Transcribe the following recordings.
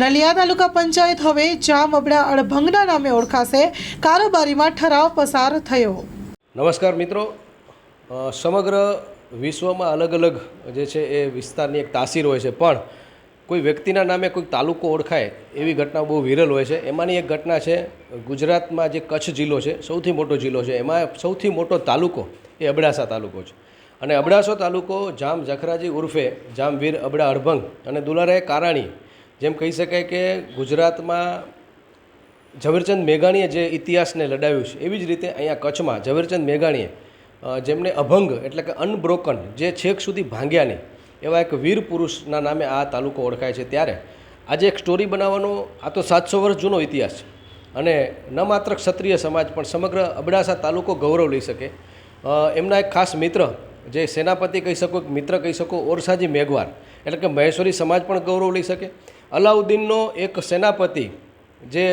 નલિયા તાલુકા પંચાયત હવે જામ અબડા અડભંગના નામે ઓળખાશે. કારોબારીમાં ઠરાવ પસાર થયો. નમસ્કાર મિત્રો. સમગ્ર વિશ્વમાં અલગ અલગ જે છે એ વિસ્તારની એક તાસીર હોય છે. પણ કોઈ વ્યક્તિના નામે કોઈ તાલુકો ઓળખાય એવી ઘટના બહુ વિરલ હોય છે. એમાંની એક ઘટના છે, ગુજરાતમાં જે કચ્છ જિલ્લો છે, સૌથી મોટો જિલ્લો છે, એમાં સૌથી મોટો તાલુકો એ અબડાસા તાલુકો છે. અને અબડાસો તાલુકો જામ જખરાજી ઉર્ફે જામવીર અબડા અડભંગ અને દુલારાય કારાણી જેમ કહી શકાય કે ગુજરાતમાં ઝવેરચંદ મેઘાણીએ જે ઇતિહાસને લડાવ્યું છે, એવી જ રીતે અહીંયા કચ્છમાં ઝવેરચંદ મેઘાણીએ જેમને અભંગ એટલે કે અનબ્રોકન જે છેક સુધી ભાંગ્યા નહીં, એવા એક વીર પુરુષના નામે આ તાલુકો ઓળખાય છે ત્યારે. આજે એક સ્ટોરી બનાવવાનો, આ તો સાતસો વર્ષ જૂનો ઇતિહાસ છે. અને ન માત્ર ક્ષત્રિય સમાજ, પણ સમગ્ર અબડાસા તાલુકો ગૌરવ લઈ શકે. એમના એક ખાસ મિત્ર, જે સેનાપતિ કહી શકો મિત્ર કહી શકો, ઓરસાજી મેઘવાર એટલે કે મહેશ્વરી સમાજ પણ ગૌરવ લઈ શકે. અલાઉદ્દીનનો એક સેનાપતિ જે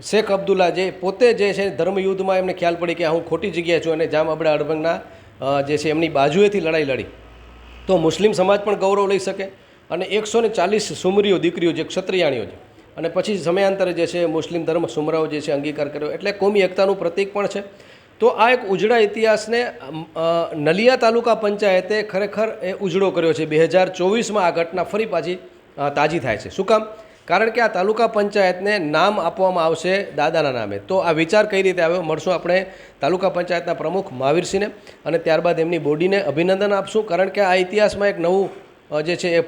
શેખ અબ્દુલ્લા જે પોતે જે છે ધર્મયુદ્ધમાં એમને ખ્યાલ પડી કે હું ખોટી જગ્યાએ છું અને જામ આપણે અડભંગના જે છે એમની બાજુએથી લડાઈ લડી. તો મુસ્લિમ સમાજ પણ ગૌરવ લઈ શકે અને એકસો ને ચાલીસ સુમરીઓ દીકરીઓ જે ક્ષત્રિયાણીઓ છે અને પછી સમયાંતરે જે છે મુસ્લિમ ધર્મ સુમરાઓ જે છે અંગીકાર કર્યો એટલે કોમી એકતાનું પ્રતીક પણ છે. તો આ એક ઉજળા ઇતિહાસને નલિયા તાલુકા પંચાયતે ખરેખર એ ઉજળો કર્યો છે. બે હજાર ચોવીસમાં આ ઘટના ફરી પાછી તાજી થાય છે. શું કામ? કારણ કે આ તાલુકા પંચાયતને નામ આપવામાં આવશે દાદાના નામે. તો આ વિચાર કઈ રીતે આવ્યો? મળશું આપણે તાલુકા પંચાયતના પ્રમુખ મહાવીરસિંહને અને ત્યારબાદ એમની બોડીને અભિનંદન આપશું. કારણ કે આ ઇતિહાસમાં એક નવું જે છે એ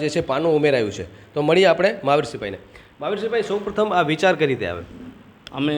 જે છે પાનું ઉમેરાયું છે. તો મળીએ આપણે મહાવીરસિંહભાઈને. મહાવીરસિંહભાઈ, સૌપ્રથમ આ વિચાર કઈ રીતે આવે? અમે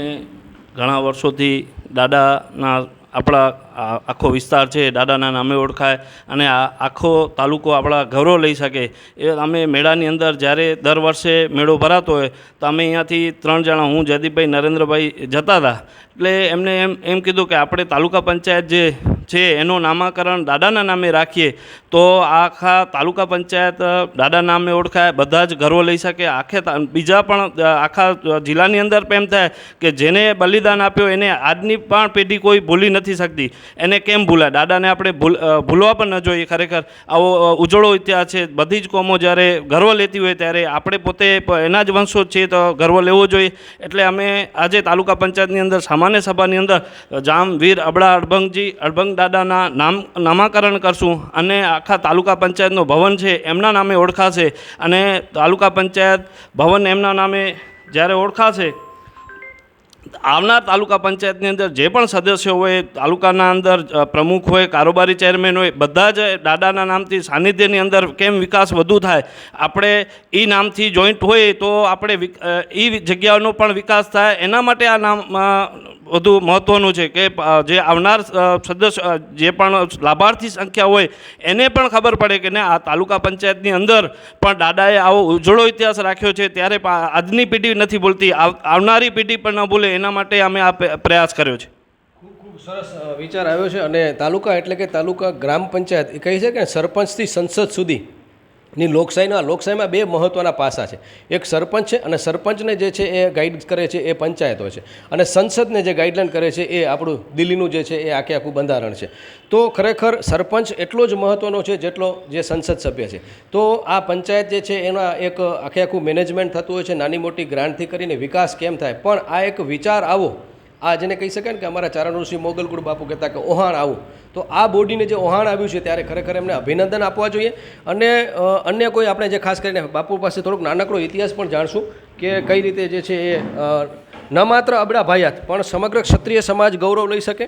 ઘણા વર્ષોથી દાદાના આપણા આખો વિસ્તાર છે, દાદાના નામે ઓળખાય અને આ આખો તાલુકો આપણા ગૌરવ લઈ શકે. એ અમે મેળાની અંદર જ્યારે દર વર્ષે મેળો ભરાતો હોય, તો અમે અહીંયાથી ત્રણ જણા, હું, જયદીપભાઈ, નરેન્દ્રભાઈ જતા હતા. એટલે એમને એમ એમ કીધું કે આપણે તાલુકા પંચાયત જે છે, એનું નામાકરણ દાદાના નામે રાખીએ, તો આખા તાલુકા પંચાયત દાદા નામે ઓળખાય, બધા જ ગર્વ લઈ શકે. આખે બીજા પણ આખા જિલ્લાની અંદર પણ એમ થાય કે જેને બલિદાન આપ્યો એને આજની પણ પેઢી કોઈ ભૂલી નથી શકતી. એને કેમ ભૂલાય? દાદાને આપણે ભૂલ ભૂલવા પણ ન જોઈએ. ખરેખર આવો ઉજળો ઇતિહાસ છે. બધી જ કોમો જ્યારે ગર્વ લેતી હોય ત્યારે આપણે પોતે એના જ વંશો છીએ તો ગર્વ લેવો જોઈએ. એટલે અમે આજે તાલુકા પંચાયતની અંદર, સામાન્ય સભાની અંદર જામ, વીર અબડા અડભંગજી, અડભંગ દાદાના નામ, નામાકરણ કરશું. અને આખા તાલુકા પંચાયતનો ભવન છે એમના નામે ઓળખાશે. અને તાલુકા પંચાયત ભવન એમના નામે જ્યારે ઓળખાશે આવનાર તાલુકા પંચાયતની અંદર જે પણ સદસ્યો હોય, તાલુકાના અંદર પ્રમુખ હોય, કારોબારી ચેરમેન હોય, બધા જ દાદાના નામથી સાનિધ્યની અંદર કેમ વિકાસ વધુ થાય, આપણે એ નામથી જોઈન્ટ હોય તો આપણે એ જગ્યાનો પણ વિકાસ થાય. એના માટે આ નામ વધુ મહત્ત્વનું છે કે જે આવનાર સદસ્ય જે પણ લાભાર્થી સંખ્યા હોય, એને પણ ખબર પડે કે ને આ તાલુકા પંચાયતની અંદર પણ દાદાએ આવો ઉજળો ઇતિહાસ રાખ્યો છે, ત્યારે આજની પેઢી નથી ભૂલતી. આવ- આવનારી પેઢી પણ ન ભૂલે. એના માટે અમે આ પ્રયાસ કર્યો છે. સરસ વિચાર આવ્યો છે અને તાલુકા એટલે કે તાલુકા ગ્રામ પંચાયત એ કહી છે કે સરપંચથી સંસદ સુધી ની લોકશાહીના લોકશાહીમાં બે મહત્ત્વના પાસા છે. એક સરપંચ છે અને સરપંચને જે છે એ ગાઈડ કરે છે એ પંચાયતો છે. અને સંસદને જે ગાઈડલાઈન કરે છે એ આપણું દિલ્હીનું જે છે એ આખે આખું બંધારણ છે. તો ખરેખર સરપંચ એટલો જ મહત્ત્વનો છે જેટલો જે સંસદ સભ્ય છે. તો આ પંચાયત જે છે એના એક આખે આખું મેનેજમેન્ટ થતું હોય છે, નાની મોટી ગ્રાન્ટથી કરીને વિકાસ કેમ થાય? પણ આ એક વિચાર આવો. આ જેને કહી શકાય ને કે અમારા ચારણ ઋષિ મોગલકુળ બાપુ કહેતા કે, ઓહાણ આવું. તો આ બોડીને જે ઓહાણ આવ્યું છે ત્યારે ખરેખર એમને અભિનંદન આપવા જોઈએ. અને અન્ય કોઈ આપણે જે ખાસ કરીને બાપુ પાસે થોડોક નાનકડો ઇતિહાસ પણ જાણશું કે કઈ રીતે જે છે એ ન માત્ર અબડા ભાયાત, પણ સમગ્ર ક્ષત્રિય સમાજ ગૌરવ લઈ શકે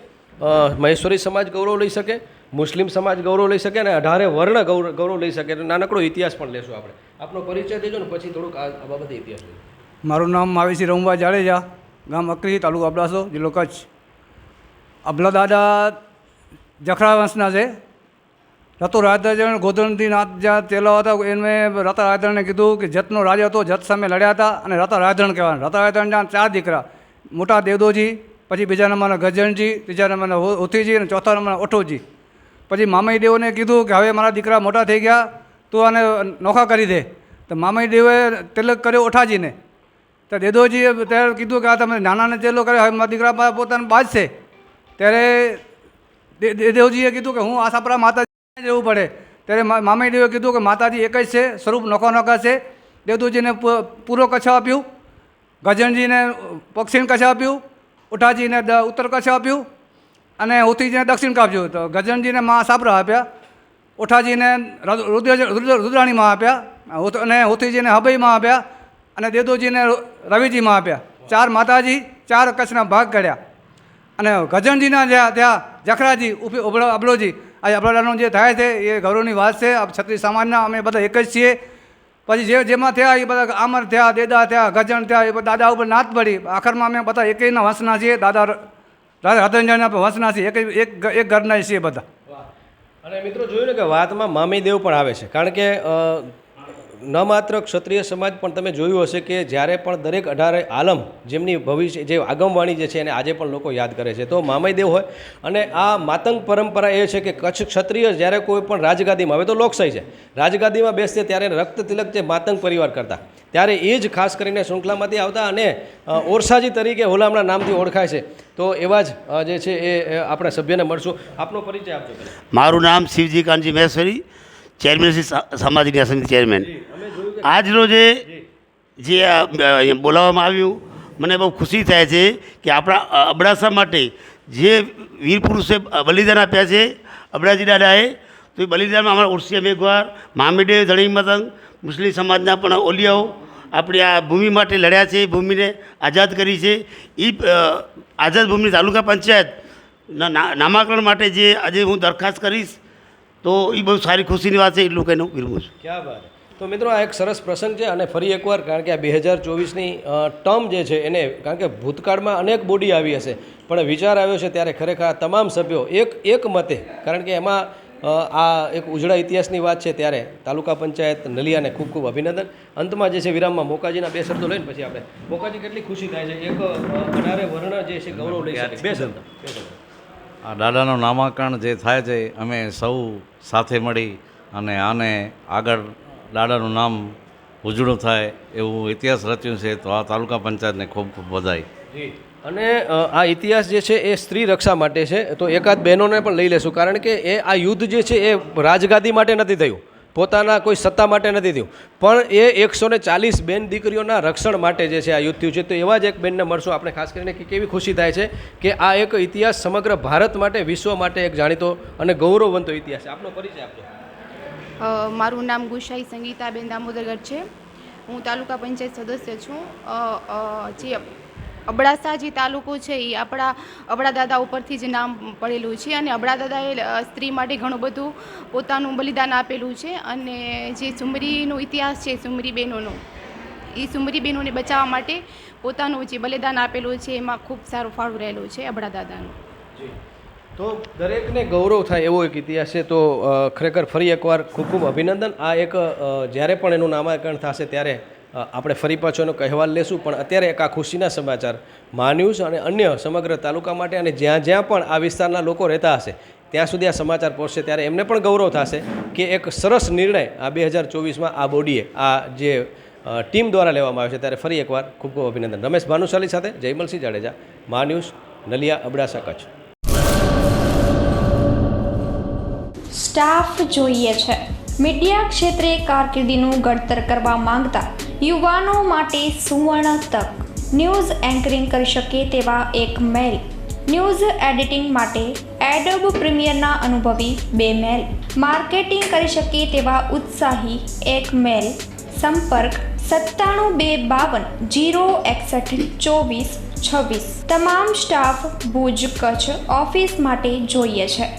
મહેશ્વરી સમાજ ગૌરવ લઈ શકે, મુસ્લિમ સમાજ ગૌરવ લઈ શકે અને અઢારે વર્ણ ગૌરવ ગૌરવ લઈ શકે. નાનકડો ઇતિહાસ પણ લેશું આપણે. આપનો પરિચય દેજો ને પછી થોડુંક આ બાબતે ઇતિહાસ મારું નામ માવેશી રમવા જાડેજા, ગામ અકરી તાલુકો અબડાસો, જિલ્લો કચ્છ. અબલા દાદા જખરા વંશના છે. રતો રાધણ ગોધનથી નાથ જ્યાં ચેલો હતા. એમને રતા રાધણને કીધું કે જતનો રાજા હતો, જત સામે લડ્યા હતા અને રતા રાધણ કહેવાના. રતા રાધણ જ્યાં ચાર દીકરા, મોટા દેવદોજી, પછી બીજા નંબરના ગજણજી ત્રીજા નંબરના ઉથીજી અને ચોથા નંબરના ઓઠોજી. પછી મામાઈ દેવોને કીધું કે હવે મારા દીકરા મોટા થઈ ગયા, તું આને નોખા કરી દે. તો મામાઈ દેવે તિલક કર્યો ઓઠાજીને. તો દેદોજીએ ત્યારે કીધું કે આ તમે નાનાને ચેલો કર્યો, હવે મારા દીકરા પોતાને બાજશે ત્યારે દેવજીએ કીધું કે હું આશાપરા માતાજી જવું પડે. ત્યારે મામાઈ દેવે કીધું કે માતાજી એક જ છે, સ્વરૂપ નોખા નોખા છે. દેવદૂતજીને પૂર્વ કચ્છ આપ્યું. ગજનજીને પશ્ચિમ કચ્છ આપ્યું. ઉઠાજીને દ- ઉત્તર કચ્છ આપ્યું. અને ઉથીજીને દક્ષિણ કાપ્યું તો ગજનજીને મા સાબરા આપ્યા. ઉઠાજીને રુદ્રાણીમાં આપ્યા. અને ઉથીજીને હબઈમાં આપ્યા. અને દેદોજીને રવિજીમાં આપ્યા. ચાર માતાજી ચાર કચ્છના ભાગ કર્યા. અને ગજનજીના જ્યાં ત્યાં જખરાજી અબલોજી આ અબલોડાનું જે થાય છે, એ ગૌરવની વાત છે. છત્રી સમાજના અમે બધા એક જ છીએ. પછી જે જેમાં થયા, એ બધા આમર થયા, દેદા થયા, ગજન થયા, એ દાદા ઉપર નાત પડી. આખરમાં અમે બધા એકેયના વંશના છીએ. દાદા દાદા રતનજનના વંશના છીએ. એક એક એક ઘરના છીએ બધા. અને મિત્રો, જોયું ને કે વાતમાં મામીદેવ પણ આવે છે. કારણ કે ન માત્ર ક્ષત્રિય સમાજ પણ તમે જોયું હશે કે જ્યારે પણ દરેક અઢારે આલમ જેમની ભવિષ્ય, જે આગમવાણી જે છે એને આજે પણ લોકો યાદ કરે છે. તો મામયદેવ હોય અને આ માતંગ પરંપરા એ છે કે કચ્છ ક્ષત્રિય જ્યારે કોઈ પણ રાજગાદીમાં, હવે તો લોકશાહી છે, રાજગાદીમાં બેસશે ત્યારે રક્ત તિલક જે માતંગ પરિવાર કરતા. ત્યારે એ જ ખાસ કરીને શૃંખલામાંથી આવતા અને ઓરસાજી તરીકે હોલામણા નામથી ઓળખાય છે. તો એવા જ જે છે એ આપણા સભ્યને મળશું. આપનો પરિચય આપજો મારું નામ શિવજી કાનજી મહેશ્વરી ચેરમેન શ્રી સામાજિક ન્યાય ચેરમેન. આજ રોજે જે બોલાવવામાં આવ્યું, મને બહુ ખુશી થાય છે કે આપણા અબડાસા માટે જે વીર પુરુષે બલિદાન આપ્યા છે અબડાજી દાદાએ, તો એ બલિદાનમાં અમારા ઉર્સિયા મેઘવાર, મામીડે, ધણી મતંગ, મુસ્લિમ સમાજના પણ ઓલિયાઓ આપણી આ ભૂમિ માટે લડ્યા છે એ ભૂમિને આઝાદ કરી છે. એ આઝાદ ભૂમિ તાલુકા પંચાયતના નામાકરણ માટે જે આજે હું દરખાસ્ત કરીશ તો એ બહુ સારી ખુશીની વાત છે એટલું કહીને હું વિરમું છું. ક્યાં વાત. તો મિત્રો આ એક સરસ પ્રસંગ છે અને ફરી એકવાર કારણ કે આ બે હજાર ચોવીસની ટર્મ જે છે એને કારણ કે ભૂતકાળમાં અનેક બોડી આવી હશે. પણ વિચાર આવ્યો છે ત્યારે ખરેખર આ તમામ સભ્યો એક એક મતે કારણ કે એમાં આ એક ઉજળા ઇતિહાસની વાત છે ત્યારે તાલુકા પંચાયત નલિયાને ખૂબ ખૂબ અભિનંદન. અંતમાં જે છે વિરામમાં મોકાજીના બે શબ્દો લઈને પછી આપણે. મોકાજી કેટલી ખુશી થાય છે. એક અઢારે વર્ણ જે છે ગૌરવ લઈ શકે. બે શબ્દ. બે શબ્દ. આ દાદાનું નામાંકરણ જે થાય છે, અમે સૌ સાથે મળી અને આને આગળ દાદાનું નામ ઉજળું થાય એવું ઇતિહાસ રચ્યું છે, તો આ તાલુકા પંચાયતને ખૂબ ખૂબ વધાઈ અને આ ઇતિહાસ જે છે, એ સ્ત્રી રક્ષા માટે છે, તો એકાદ બહેનોને પણ લઈ લેશું, કારણ કે એ આ યુદ્ધ જે છે, એ રાજગાદી માટે નથી થયું. પોતાના કોઈ સત્તા માટે નથી થયું. પણ એ એકસો ને ચાલીસ બેન દીકરીઓના રક્ષણ માટે જે છે આ યુદ્ધ થયું છે, તો એવા જ એક બેનને મળશું આપણે ખાસ કરીને કે કેવી ખુશી થાય છે કે આ એક ઇતિહાસ સમગ્ર ભારત માટે, વિશ્વ માટે એક જાણીતો અને ગૌરવવંતો ઇતિહાસ છે. આપનો પરિચય આપજો. મારું નામ ગુશાઈ સંગીતાબેન દામોદરગઢ છે. હું તાલુકા પંચાયત સદસ્ય છું. જે અબડાસા જે તાલુકો છે એ આપણા અબડા દાદા ઉપરથી જ નામ પડેલું છે અને અબડા દાદાએ સ્ત્રી માટે ઘણું બધું પોતાનું બલિદાન આપેલું છે અને જે સુમરીનો ઇતિહાસ છે, સુમરી બહેનોનો એ સુમરી બહેનોને બચાવવા માટે પોતાનું જે બલિદાન આપેલું છે, એમાં ખૂબ સારું ફાળું રહેલું છે અબડા દાદાનું તો દરેકને ગૌરવ થાય એવો એક ઇતિહાસ છે, તો ખરેખર ફરી એકવાર ખૂબ ખૂબ અભિનંદન. આ એક જ્યારે પણ એનું નામાંકન થશે ત્યારે આપણે ફરી પાછો એનો કહેવાલ લેશું, પણ અત્યારે એક આ ખુશીના સમાચાર. મા અને અન્ય સમગ્ર તાલુકા માટે અને જ્યાં જ્યાં પણ આ વિસ્તારના લોકો રહેતા હશે, ત્યાં સુધી આ સમાચાર પહોંચશે ત્યારે એમને પણ ગૌરવ થશે કે એક સરસ નિર્ણય આ બે હજાર ચોવીસમાં આ બોડીએ, આ જે ટીમ દ્વારા લેવામાં આવ્યો છે. ત્યારે ફરી એકવાર ખૂબ ખૂબ અભિનંદન. રમેશ ભાનુશાલી સાથે જયમલસિંહ જાડેજા. મા ન્યૂઝ નલિયા, અબડાસા, કચ્છ. સ્ટાફ જોઈએ છે. મીડિયા ક્ષેત્રે કારકિર્દીનું ઘડતર કરવા માંગતા યુવાનો માટે સુવર્ણ તક. ન્યૂઝ એન્કરિંગ કરી શકે તેવા એક મેલ. ન્યૂઝ એડિટિંગ માટે એડોબ પ્રીમિયરના અનુભવી બે મેલ. માર્કેટિંગ કરી શકે તેવા ઉત્સાહી એક મેલ. સંપર્ક સત્તાણું બે બાવન જીરો એકસઠ ચોવીસ છવ્વીસ. તમામ સ્ટાફ ભુજ કચ્છ ઓફિસ માટે જોઈએ છે.